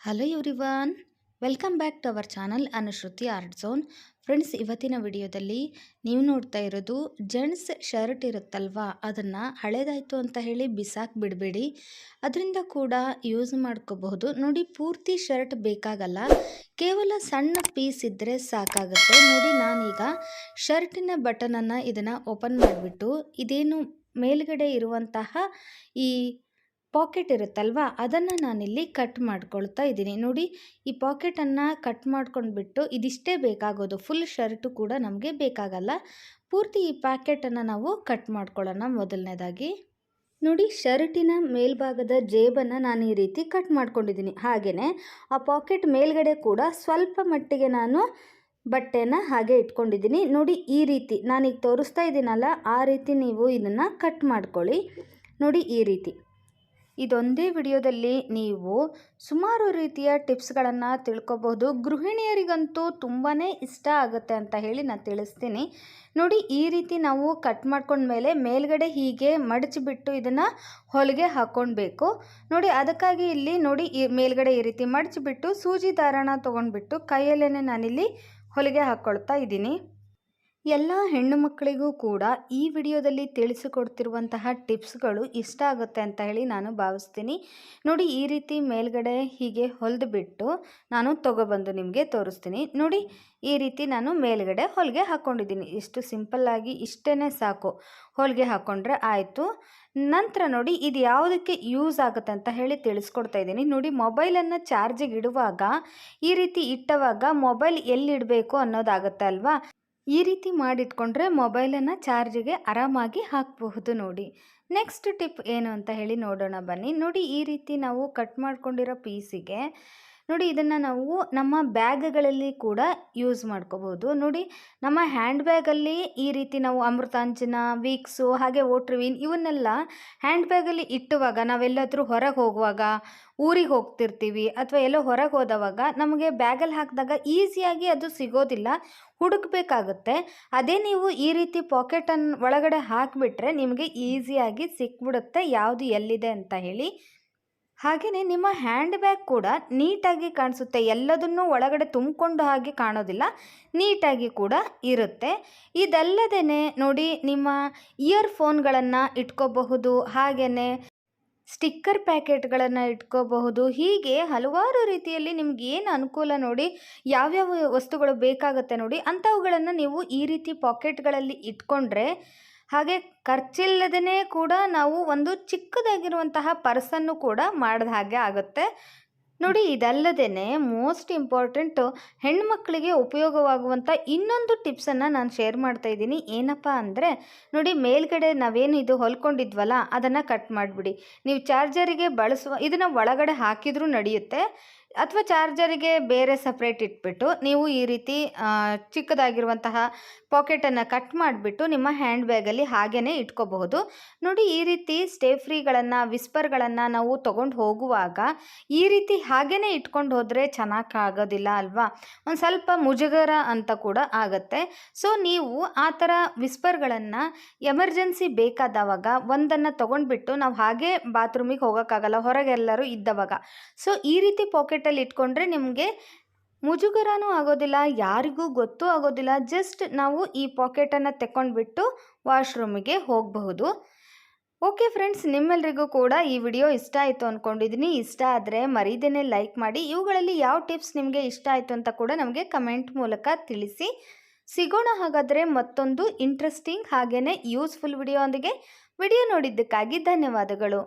Hello everyone welcome back to our channel Anushruti art zone friends ಇವತ್ತಿನ ವಿಡಿಯೋದಲ್ಲಿ ನೀವು ನೋಡ್ತಾ ಇರೋದು ಜೆಂಟ್ಸ್ ಶರ್ಟ್ ಇರುತ್ತಲ್ವಾ? ಅದನ್ನು ಹಳೇದಾಯಿತು ಅಂತ ಹೇಳಿ ಬಿಸಾಕ್ ಬಿಡಬೇಡಿ. ಅದರಿಂದ ಕೂಡ ಯೂಸ್ ಮಾಡ್ಕೋಬಹುದು. ನೋಡಿ, ಪೂರ್ತಿ ಶರ್ಟ್ ಬೇಕಾಗಲ್ಲ. ಕೇವಲ ಸಣ್ಣ ಪೀಸ್ ಇದ್ದರೆ ಸಾಕಾಗುತ್ತೆ. ನೋಡಿ, ನಾನೀಗ ಶರ್ಟಿನ ಬಟನನ್ನು ಇದನ್ನು ಓಪನ್ ಮಾಡಿಬಿಟ್ಟು, ಇದೇನು ಮೇಲ್ಗಡೆ ಇರುವಂತಹ ಈ ಪಾಕೆಟ್ ಇರುತ್ತಲ್ವಾ? ಅದನ್ನು ನಾನಿಲ್ಲಿ ಕಟ್ ಮಾಡ್ಕೊಳ್ತಾ ಇದ್ದೀನಿ. ನೋಡಿ, ಈ ಪಾಕೆಟನ್ನು ಕಟ್ ಮಾಡ್ಕೊಂಡ್ಬಿಟ್ಟು ಇದಿಷ್ಟೇ ಬೇಕಾಗೋದು. ಫುಲ್ ಶರ್ಟು ಕೂಡ ನಮಗೆ ಬೇಕಾಗಲ್ಲ. ಪೂರ್ತಿ ಈ ಪ್ಯಾಕೆಟನ್ನು ನಾವು ಕಟ್ ಮಾಡ್ಕೊಳ್ಳೋಣ ಮೊದಲನೇದಾಗಿ. ನೋಡಿ ಶರ್ಟಿನ ಮೇಲ್ಭಾಗದ ಜೇಬನ್ನು ನಾನು ಈ ರೀತಿ ಕಟ್ ಮಾಡ್ಕೊಂಡಿದ್ದೀನಿ. ಹಾಗೆಯೇ ಆ ಪಾಕೆಟ್ ಮೇಲ್ಗಡೆ ಕೂಡ ಸ್ವಲ್ಪ ಮಟ್ಟಿಗೆ ನಾನು ಬಟ್ಟೆನ ಹಾಗೆ ಇಟ್ಕೊಂಡಿದ್ದೀನಿ. ನೋಡಿ, ಈ ರೀತಿ. ನಾನೀಗ ತೋರಿಸ್ತಾ ಇದ್ದೀನಲ್ಲ, ಆ ರೀತಿ ನೀವು ಇದನ್ನು ಕಟ್ ಮಾಡ್ಕೊಳ್ಳಿ. ನೋಡಿ, ಈ ರೀತಿ. ಇದೊಂದೇ ವಿಡಿಯೋದಲ್ಲಿ ನೀವು ಸುಮಾರು ರೀತಿಯ ಟಿಪ್ಸ್ಗಳನ್ನು ತಿಳ್ಕೊಬಹುದು. ಗೃಹಿಣಿಯರಿಗಂತೂ ತುಂಬಾ ಇಷ್ಟ ಆಗುತ್ತೆ ಅಂತ ಹೇಳಿ ನಾನು ತಿಳಿಸ್ತೀನಿ. ನೋಡಿ, ಈ ರೀತಿ ನಾವು ಕಟ್ ಮಾಡ್ಕೊಂಡ್ಮೇಲೆ ಮೇಲ್ಗಡೆ ಹೀಗೆ ಮಡಚಿಬಿಟ್ಟು ಇದನ್ನು ಹೊಲಿಗೆ ಹಾಕ್ಕೊಳ್ಬೇಕು ನೋಡಿ, ಅದಕ್ಕಾಗಿ ಇಲ್ಲಿ ನೋಡಿ, ಈ ಮೇಲ್ಗಡೆ ಈ ರೀತಿ ಮಡಚಿಬಿಟ್ಟು ಸೂಜಿ ದಾರಣ ತೊಗೊಂಡ್ಬಿಟ್ಟು ಕೈಯಲ್ಲೇ ನಾನಿಲ್ಲಿ ಹೊಲಿಗೆ ಹಾಕ್ಕೊಳ್ತಾ ಇದ್ದೀನಿ. ಎಲ್ಲ ಹೆಣ್ಣು ಮಕ್ಕಳಿಗೂ ಕೂಡ ಈ ವಿಡಿಯೋದಲ್ಲಿ ತಿಳಿಸಿಕೊಡ್ತಿರುವಂತಹ ಟಿಪ್ಸ್ಗಳು ಇಷ್ಟ ಆಗುತ್ತೆ ಅಂತ ಹೇಳಿ ನಾನು ಭಾವಿಸ್ತೀನಿ. ನೋಡಿ, ಈ ರೀತಿ ಮೇಲ್ಗಡೆ ಹೀಗೆ ಹೊಲಿದು ಬಿಟ್ಟು ನಾನು ತೊಗೊಬಂದು ನಿಮಗೆ ತೋರಿಸ್ತೀನಿ. ನೋಡಿ, ಈ ರೀತಿ ನಾನು ಮೇಲ್ಗಡೆ ಹೊಲಿಗೆ ಹಾಕ್ಕೊಂಡಿದ್ದೀನಿ ಇಷ್ಟು ಸಿಂಪಲ್ಲಾಗಿ ಇಷ್ಟೇ ಸಾಕು. ಹೊಲಿಗೆ ಹಾಕ್ಕೊಂಡ್ರೆ ಆಯಿತು. ನಂತರ ನೋಡಿ, ಇದು ಯಾವುದಕ್ಕೆ ಯೂಸ್ ಆಗುತ್ತೆ ಅಂತ ಹೇಳಿ ತಿಳಿಸ್ಕೊಡ್ತಾ ಇದ್ದೀನಿ. ನೋಡಿ, ಮೊಬೈಲನ್ನು ಚಾರ್ಜಿಗೆ ಇಡುವಾಗ ಈ ರೀತಿ ಇಟ್ಟವಾಗ ಮೊಬೈಲ್ ಎಲ್ಲಿಡಬೇಕು ಅನ್ನೋದಾಗುತ್ತೆ ಅಲ್ವಾ? ಈ ರೀತಿ ಮಾಡಿಟ್ಕೊಂಡ್ರೆ ಮೊಬೈಲನ್ನು ಚಾರ್ಜಿಗೆ ಆರಾಮಾಗಿ ಹಾಕಬಹುದು ನೋಡಿ. ನೆಕ್ಸ್ಟ್ ಟಿಪ್ ಏನು ಅಂತ ಹೇಳಿ ನೋಡೋಣ ಬನ್ನಿ. ನೋಡಿ ಈ ರೀತಿ ನಾವು ಕಟ್ ಮಾಡ್ಕೊಂಡಿರೋ ಪೀಸಿಗೆ ನೋಡಿ ಇದನ್ನು ನಾವು ನಮ್ಮ ಬ್ಯಾಗ್ಗಳಲ್ಲಿ ಕೂಡ ಯೂಸ್ ಮಾಡ್ಕೋಬೋದು. ನೋಡಿ ನಮ್ಮ ಹ್ಯಾಂಡ್ ಬ್ಯಾಗಲ್ಲಿ ಈ ರೀತಿ ನಾವು ಅಮೃತಾಂಜನ, ವೀಕ್ಸು, ಹಾಗೆ ಓಟ್ರಿವಿನ್ ಇವನ್ನೆಲ್ಲ ಹ್ಯಾಂಡ್ ಬ್ಯಾಗಲ್ಲಿ ಇಟ್ಟುವಾಗ ನಾವೆಲ್ಲಾದರೂ ಹೊರಗೆ ಹೋಗುವಾಗ, ಊರಿಗೆ ಹೋಗ್ತಿರ್ತೀವಿ ಅಥವಾ ಎಲ್ಲೋ ಹೊರಗೆ ಹೋದವಾಗ ನಮಗೆ ಬ್ಯಾಗಲ್ಲಿ ಹಾಕಿದಾಗ ಈಸಿಯಾಗಿ ಅದು ಸಿಗೋದಿಲ್ಲ, ಹುಡುಕಬೇಕಾಗುತ್ತೆ. ಅದೇ ನೀವು ಈ ರೀತಿ ಪಾಕೆಟನ್ನು ಒಳಗಡೆ ಹಾಕಿಬಿಟ್ರೆ ನಿಮಗೆ ಈಸಿಯಾಗಿ ಸಿಕ್ಬಿಡುತ್ತೆ, ಯಾವುದು ಎಲ್ಲಿದೆ ಅಂತ ಹೇಳಿ. ಹಾಗೆಯೇ ನಿಮ್ಮ ಹ್ಯಾಂಡ್ ಬ್ಯಾಗ್ ಕೂಡ ನೀಟಾಗಿ ಕಾಣಿಸುತ್ತೆ. ಎಲ್ಲದನ್ನು ಒಳಗಡೆ ತುಂಬಿಕೊಂಡು ಹಾಗೆ ಕಾಣೋದಿಲ್ಲ. ನೀಟಾಗಿ ಕೂಡ ಇರುತ್ತೆ. ಇದಲ್ಲದೇ ನೋಡಿ ನಿಮ್ಮ ಇಯರ್ಫೋನ್ಗಳನ್ನು ಇಟ್ಕೋಬಹುದು ಹಾಗೆಯೇ ಸ್ಟಿಕ್ಕರ್ ಪ್ಯಾಕೆಟ್ಗಳನ್ನು ಇಟ್ಕೋಬಹುದು. ಹೀಗೆ ಹಲವಾರು ರೀತಿಯಲ್ಲಿ ನಿಮ್ಗೆ ಏನು ಅನುಕೂಲ ನೋಡಿ, ಯಾವ್ಯಾವ ವಸ್ತುಗಳು ಬೇಕಾಗುತ್ತೆ ನೋಡಿ, ಅಂಥವುಗಳನ್ನು ನೀವು ಈ ರೀತಿ ಪಾಕೆಟ್ಗಳಲ್ಲಿ ಇಟ್ಕೊಂಡ್ರೆ ಹಾಗೆ ಖರ್ಚಿಲ್ಲದೇ ಕೂಡ ನಾವು ಒಂದು ಚಿಕ್ಕದಾಗಿರುವಂತಹ ಪರ್ಸನ್ನು ಕೂಡ ಮಾಡಿದ ಹಾಗೆ ಆಗುತ್ತೆ. ನೋಡಿ ಇದಲ್ಲದೇ ಮೋಸ್ಟ್ ಇಂಪಾರ್ಟೆಂಟು ಹೆಣ್ಮಕ್ಳಿಗೆ ಉಪಯೋಗವಾಗುವಂಥ ಇನ್ನೊಂದು ಟಿಪ್ಸನ್ನು ನಾನು ಶೇರ್ ಮಾಡ್ತಾ ಇದ್ದೀನಿ. ಏನಪ್ಪ ಅಂದರೆ, ನೋಡಿ, ಮೇಲ್ಗಡೆ ನಾವೇನು ಇದು ಹೊಲ್ಕೊಂಡಿದ್ವಲ್ಲ, ಅದನ್ನು ಕಟ್ ಮಾಡಿಬಿಡಿ. ನೀವು ಚಾರ್ಜರಿಗೆ ಬಳಸುವ, ಇದನ್ನು ಒಳಗಡೆ ಹಾಕಿದರೂ ನಡೆಯುತ್ತೆ. ಅಥವಾ ಚಾರ್ಜರಿಗೆ ಬೇರೆ ಸಪ್ರೇಟ್ ಇಟ್ಬಿಟ್ಟು ನೀವು ಈ ರೀತಿ ಚಿಕ್ಕದಾಗಿರುವಂತಹ ಪಾಕೆಟನ್ನು ಕಟ್ ಮಾಡಿಬಿಟ್ಟು ನಿಮ್ಮ ಹ್ಯಾಂಡ್ ಬ್ಯಾಗಲ್ಲಿ ಹಾಗೇ ಇಟ್ಕೋಬಹುದು. ನೋಡಿ, ಈ ರೀತಿ ಸ್ಟೇ ಫ್ರೀಗಳನ್ನು ವಿಸ್ಪರ್ಗಳನ್ನು ನಾವು ತೊಗೊಂಡು ಹೋಗುವಾಗ ಈ ರೀತಿ ಹಾಗೇ ಇಟ್ಕೊಂಡು ಹೋದರೆ ಚೆನ್ನಾಗಿ ಆಗೋದಿಲ್ಲ ಅಲ್ವಾ? ಒಂದು ಸ್ವಲ್ಪ ಮುಜುಗರ ಅಂತ ಕೂಡ ಆಗುತ್ತೆ. ಸೊ ನೀವು ಆ ಥರ ವಿಸ್ಪರ್ಗಳನ್ನು ಎಮರ್ಜೆನ್ಸಿ ಬೇಕಾದವಾಗ ಒಂದನ್ನು ತೊಗೊಂಡ್ಬಿಟ್ಟು ನಾವು ಹಾಗೆ ಬಾತ್ರೂಮಿಗೆ ಹೋಗೋಕ್ಕಾಗಲ್ಲ, ಹೊರಗೆಲ್ಲರೂ ಇದ್ದವಾಗ. ಸೊ ಈ ರೀತಿ ಪಾಕೆಟಲ್ಲಿ ಇಟ್ಕೊಂಡ್ರೆ ನಿಮಗೆ ಮುಜುಗರನೂ ಆಗೋದಿಲ್ಲ, ಯಾರಿಗೂ ಗೊತ್ತೂ ಆಗೋದಿಲ್ಲ. ಜಸ್ಟ್ ನಾವು ಈ ಪಾಕೆಟನ್ನು ತೆಕ್ಕೊಂಡ್ಬಿಟ್ಟು ವಾಶ್ರೂಮಿಗೆ ಹೋಗಬಹುದು. ಓಕೆ ಫ್ರೆಂಡ್ಸ್ ನಿಮ್ಮೆಲ್ಲರಿಗೂ ಕೂಡ ಈ ವಿಡಿಯೋ ಇಷ್ಟ ಆಯಿತು ಅಂದ್ಕೊಂಡಿದ್ದೀನಿ ಇಷ್ಟ ಆದರೆ ಮರೀದೇನೆ ಲೈಕ್ ಮಾಡಿ. ಇವುಗಳಲ್ಲಿ ಯಾವ ಟಿಪ್ಸ್ ನಿಮಗೆ ಇಷ್ಟ ಆಯಿತು ಅಂತ ಕೂಡ ನಮಗೆ ಕಮೆಂಟ್ ಮೂಲಕ ತಿಳಿಸಿ. ಸಿಗೋಣ ಹಾಗಾದರೆ ಮತ್ತೊಂದು ಇಂಟ್ರೆಸ್ಟಿಂಗ್ ಹಾಗೆಯೇ ಯೂಸ್ಫುಲ್ ವಿಡಿಯೋ ವಿಡಿಯೋ ನೋಡಿದ್ದಕ್ಕಾಗಿ ಧನ್ಯವಾದಗಳು.